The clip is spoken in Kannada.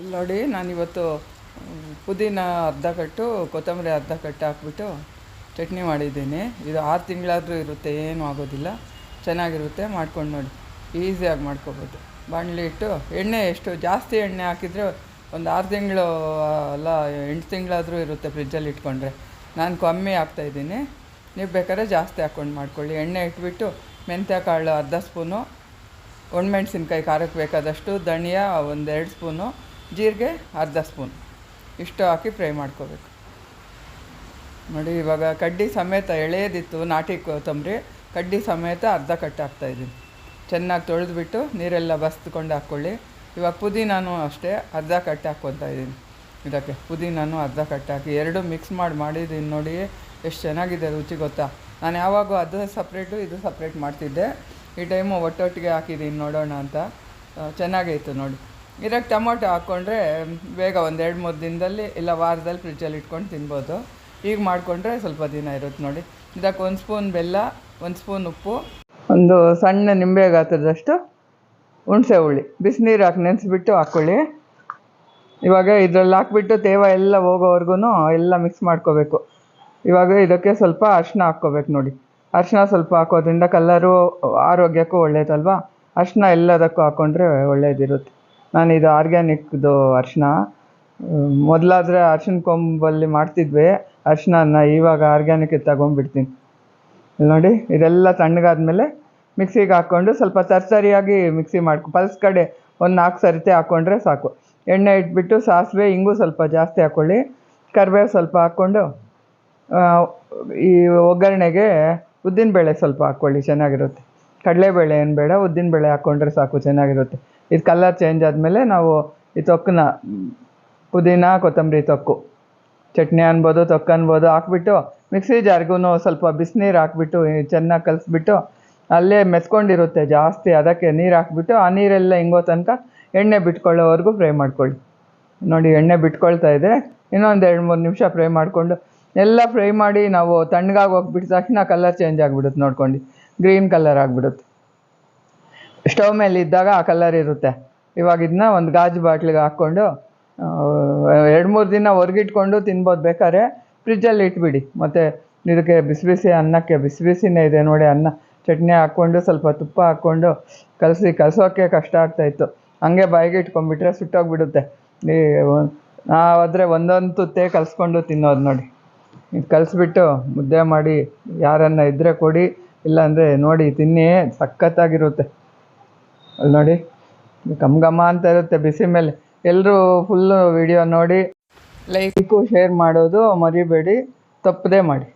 ಇಲ್ಲಿ ನೋಡಿ, ನಾನಿವತ್ತು ಪುದೀನ ಅರ್ಧ ಕಟ್ಟು ಕೊತ್ತಂಬರಿ ಅರ್ಧ ಕಟ್ಟು ಹಾಕ್ಬಿಟ್ಟು ಚಟ್ನಿ ಮಾಡಿದ್ದೀನಿ. ಇದು ಆರು ತಿಂಗಳಾದರೂ ಇರುತ್ತೆ, ಏನೂ ಆಗೋದಿಲ್ಲ. ಚೆನ್ನಾಗಿರುತ್ತೆ, ಮಾಡ್ಕೊಂಡು ನೋಡಿ. ಈಸಿಯಾಗಿ ಮಾಡ್ಕೊಬೋದು. ಬಾಣಲಿ ಇಟ್ಟು ಎಣ್ಣೆ ಎಷ್ಟು, ಜಾಸ್ತಿ ಎಣ್ಣೆ ಹಾಕಿದರೆ ಒಂದು ಆರು ತಿಂಗಳು, ಅಲ್ಲ, ಎಂಟು ತಿಂಗಳಾದರೂ ಇರುತ್ತೆ ಫ್ರಿಜ್ಜಲ್ಲಿ ಇಟ್ಕೊಂಡ್ರೆ. ನಾನು ಕಮ್ಮಿ ಹಾಕ್ತಾಯಿದ್ದೀನಿ ನೀವು ಬೇಕಾದ್ರೆ ಜಾಸ್ತಿ ಹಾಕ್ಕೊಂಡು ಮಾಡ್ಕೊಳ್ಳಿ. ಎಣ್ಣೆ ಇಟ್ಬಿಟ್ಟು ಮೆಂತ್ಯ ಕಾಳು ಅರ್ಧ ಸ್ಪೂನು, ಒಣಮೆಣ್ಸಿನ್ಕಾಯಿ, ಖಾರಕ್ಕೆ ಬೇಕಾದಷ್ಟು ಧನಿಯಾ, ಒಂದೆರಡು ಸ್ಪೂನು ಜೀರಿಗೆ, ಅರ್ಧ ಸ್ಪೂನ್. ಇಷ್ಟು ಹಾಕಿ ಫ್ರೈ ಮಾಡ್ಕೋಬೇಕು. ನೋಡಿ, ಇವಾಗ ಕಡ್ಡಿ ಸಮೇತ ಎಳೆಯದಿತ್ತು ನಾಟಿ ಕೊತ್ತಂಬರಿ ಕಡ್ಡಿ ಸಮೇತ ಅರ್ಧ ಕಟ್ ಹಾಕ್ತಾಯಿದ್ದೀನಿ ಚೆನ್ನಾಗಿ ತೊಳೆದ್ಬಿಟ್ಟು ನೀರೆಲ್ಲ ಬಸ್ದುಕೊಂಡು ಹಾಕ್ಕೊಳ್ಳಿ. ಇವಾಗ ಪುದೀನೂ ಅಷ್ಟೇ ಅರ್ಧ ಕಟ್ ಹಾಕ್ಕೊತಾ ಇದ್ದೀನಿ. ಇದಕ್ಕೆ ಪುದೀನೂ ಅರ್ಧ ಕಟ್ ಹಾಕಿ ಎರಡು ಮಿಕ್ಸ್ ಮಾಡಿ ಮಾಡಿದ್ದೀನಿ ನೋಡಿ, ಎಷ್ಟು ಚೆನ್ನಾಗಿದೆ ರುಚಿ ಗೊತ್ತಾ? ನಾನು ಯಾವಾಗೂ ಅದು ಸಪ್ರೇಟು ಇದು ಸಪ್ರೇಟ್ ಮಾಡ್ತಿದ್ದೆ. ಈ ಟೈಮು ಒಟ್ಟೊಟ್ಟಿಗೆ ಹಾಕಿದ್ದೀನಿ ನೋಡೋಣ ಅಂತ. ಚೆನ್ನಾಗೈತು ನೋಡಿ. ಇದಕ್ಕೆ ಟೊಮೊಟೊ ಹಾಕ್ಕೊಂಡ್ರೆ ಬೇಗ ಒಂದು ಎರಡು ಮೂರು ದಿನದಲ್ಲಿ ಇಲ್ಲ ವಾರದಲ್ಲಿ ಫ್ರಿಜ್ಜಲ್ಲಿ ಇಟ್ಕೊಂಡು ತಿನ್ಬೋದು. ಈಗ ಮಾಡಿಕೊಂಡ್ರೆ ಸ್ವಲ್ಪ ದಿನ ಇರುತ್ತೆ ನೋಡಿ. ಇದಕ್ಕೆ ಒಂದು ಸ್ಪೂನ್ ಬೆಲ್ಲ, ಒಂದು ಸ್ಪೂನ್ ಉಪ್ಪು, ಒಂದು ಸಣ್ಣ ನಿಂಬೆ ಗಾತ್ರದಷ್ಟು ಹುಣಸೆ ಹುಳಿ. ಬಿಸಿನೀರು ಹಾಕಿ ನೆನೆಸ್ಬಿಟ್ಟು ಹಾಕ್ಕೊಳ್ಳಿ ಇವಾಗ ಇದರಲ್ಲಿ ಹಾಕ್ಬಿಟ್ಟು ತೇವ ಎಲ್ಲ ಹೋಗೋವರೆಗೂ ಎಲ್ಲ ಮಿಕ್ಸ್ ಮಾಡ್ಕೋಬೇಕು. ಇವಾಗ ಇದಕ್ಕೆ ಸ್ವಲ್ಪ ಅರ್ಶಿನ ಹಾಕ್ಕೋಬೇಕು ನೋಡಿ. ಅರ್ಶಿನ ಸ್ವಲ್ಪ ಹಾಕೋದ್ರಿಂದ ಕಲ್ಲರು ಆರೋಗ್ಯಕ್ಕೂ ಒಳ್ಳೇದಲ್ವಾ? ಅರ್ಶಿನ ಎಲ್ಲದಕ್ಕೂ ಹಾಕ್ಕೊಂಡ್ರೆ ಒಳ್ಳೇದಿರುತ್ತೆ. ನಾನು ಇದು ಆರ್ಗ್ಯಾನಿಕ್ದು ಅರ್ಶಿನ. ಮೊದಲಾದರೆ ಅರಿಶಿನ ಕೊಂಬಲ್ಲಿ ಮಾಡ್ತಿದ್ವಿ. ಅರಿಶಿನ ಇವಾಗ ಆರ್ಗ್ಯಾನಿಕ್ ತಗೊಂಡ್ಬಿಡ್ತೀನಿ. ಇಲ್ಲಿ ನೋಡಿ, ಇದೆಲ್ಲ ತಣ್ಣಗಾದ್ಮೇಲೆ ಮಿಕ್ಸಿಗೆ ಹಾಕ್ಕೊಂಡು ಸ್ವಲ್ಪ ತರ್ತರಿಯಾಗಿ ಮಿಕ್ಸಿ ಮಾಡ್ಕೊ, ಪಲ್ಸ್ ಕಡೆ ಒಂದು ನಾಲ್ಕು ಸರಿತೆ ಹಾಕ್ಕೊಂಡ್ರೆ ಸಾಕು. ಎಣ್ಣೆ ಇಟ್ಬಿಟ್ಟು ಸಾಸಿವೆ ಹಿಂಗೂ ಸ್ವಲ್ಪ ಜಾಸ್ತಿ ಹಾಕ್ಕೊಳ್ಳಿ ಕರಿಬೇವು ಸ್ವಲ್ಪ ಹಾಕ್ಕೊಂಡು ಈ ಒಗ್ಗರಣೆಗೆ ಉದ್ದಿನಬೇಳೆ ಸ್ವಲ್ಪ ಹಾಕ್ಕೊಳ್ಳಿ ಚೆನ್ನಾಗಿರುತ್ತೆ. ಕಡಲೆಬೇಳೆ ಏನು ಬೇಡ, ಉದ್ದಿನ ಬೇಳೆ ಹಾಕ್ಕೊಂಡ್ರೆ ಸಾಕು, ಚೆನ್ನಾಗಿರುತ್ತೆ. ಇದು ಕಲರ್ ಚೇಂಜ್ ಆದಮೇಲೆ ನಾವು ಈ ತೊಕ್ಕನ್ನ, ಪುದೀನ, ಕೊತ್ತಂಬರಿ ತೊಕ್ಕು. ಚಟ್ನಿ ಅನ್ಬೋದು, ತೊಕ್ಕು ಅನ್ಬೋದು ಹಾಕ್ಬಿಟ್ಟು ಮಿಕ್ಸಿ ಜಾರ್ಗೂ ಸ್ವಲ್ಪ ಬಿಸಿನೀರು ಹಾಕ್ಬಿಟ್ಟು ಚೆನ್ನಾಗಿ ಕಲಿಸ್ಬಿಟ್ಟು ಅಲ್ಲೇ ಮೆತ್ಕೊಂಡಿರುತ್ತೆ ಜಾಸ್ತಿ, ಅದಕ್ಕೆ ನೀರು ಹಾಕ್ಬಿಟ್ಟು ಆ ನೀರೆಲ್ಲ ಹಿಂಗೋ ತನಕ ಎಣ್ಣೆ ಬಿಟ್ಕೊಳ್ಳೋವರೆಗೂ ಫ್ರೈ ಮಾಡ್ಕೊಳ್ಳಿ. ನೋಡಿ, ಎಣ್ಣೆ ಬಿಟ್ಕೊಳ್ತಾ ಇದೆ ಇನ್ನೊಂದು ಎರಡು ಮೂರು ನಿಮಿಷ ಫ್ರೈ ಮಾಡಿಕೊಂಡು ಎಲ್ಲ ಫ್ರೈ ಮಾಡಿ ನಾವು ತಣ್ಣಗಾಗಿ ಹೋಗ್ಬಿಟ್ಟ ತಕ್ಷಣ ಕಲರ್ ಚೇಂಜ್ ಆಗಿಬಿಡುತ್ತೆ ನೋಡ್ಕೊಂಡು. ಗ್ರೀನ್ ಕಲರ್ ಆಗಿಬಿಡುತ್ತೆ. ಸ್ಟವ್ ಮೇಲೆ ಇದ್ದಾಗ ಆ ಕಲರ್ ಇರುತ್ತೆ. ಇವಾಗ ಇದನ್ನ ಒಂದು ಗಾಜು ಬಾಟ್ಲಿಗೆ ಹಾಕ್ಕೊಂಡು ಎರಡು ಮೂರು ದಿನ ಹೊರಗಿಟ್ಕೊಂಡು ತಿನ್ಬೋದು. ಬೇಕಾದ್ರೆ ಫ್ರಿಜ್ಜಲ್ಲಿ ಇಟ್ಬಿಡಿ. ಮತ್ತು ಇದಕ್ಕೆ ಬಿಸಿ ಬಿಸಿ ಅನ್ನಕ್ಕೆ, ಬಿಸಿ ಬಿಸಿನೇ ಇದೆ ನೋಡಿ ಅನ್ನ. ಚಟ್ನಿ ಹಾಕ್ಕೊಂಡು, ಸ್ವಲ್ಪ ತುಪ್ಪ ಹಾಕ್ಕೊಂಡು ಕಲಸಿ ಕಲಸೋಕ್ಕೆ ಕಷ್ಟ ಆಗ್ತಾಯಿತ್ತು ಹಂಗೆ ಬಾಯಿಗೆ ಇಟ್ಕೊಂಡ್ಬಿಟ್ರೆ ಸುಟ್ಟೋಗ್ಬಿಡುತ್ತೆ. ಈ, ನಾವಾದರೆ ಒಂದೊಂದು ತುತ್ತೇ ಕಲಿಸ್ಕೊಂಡು ತಿನ್ನೋದು ನೋಡಿ. ಇದು ಕಲಿಸ್ಬಿಟ್ಟು ಮುದ್ದೆ ಮಾಡಿ, ಯಾರನ್ನ ಇದ್ದರೆ ಕೊಡಿ. ಇಲ್ಲಾಂದರೆ ನೋಡಿ, ತಿನ್ನಿ ಸಖತ್ತಾಗಿರುತ್ತೆ. ಅಲ್ಲಿ ನೋಡಿ ಘಮ ಘಮ ಅಂತ ಇರುತ್ತೆ ಬಿಸಿ ಮೇಲೆ. ಎಲ್ಲರೂ ಫುಲ್ಲು ವಿಡಿಯೋ ನೋಡಿ ಲೈಕು ಶೇರ್ ಮಾಡೋದು ಮರಿಬೇಡಿ, ತಪ್ಪದೇ ಮಾಡಿ.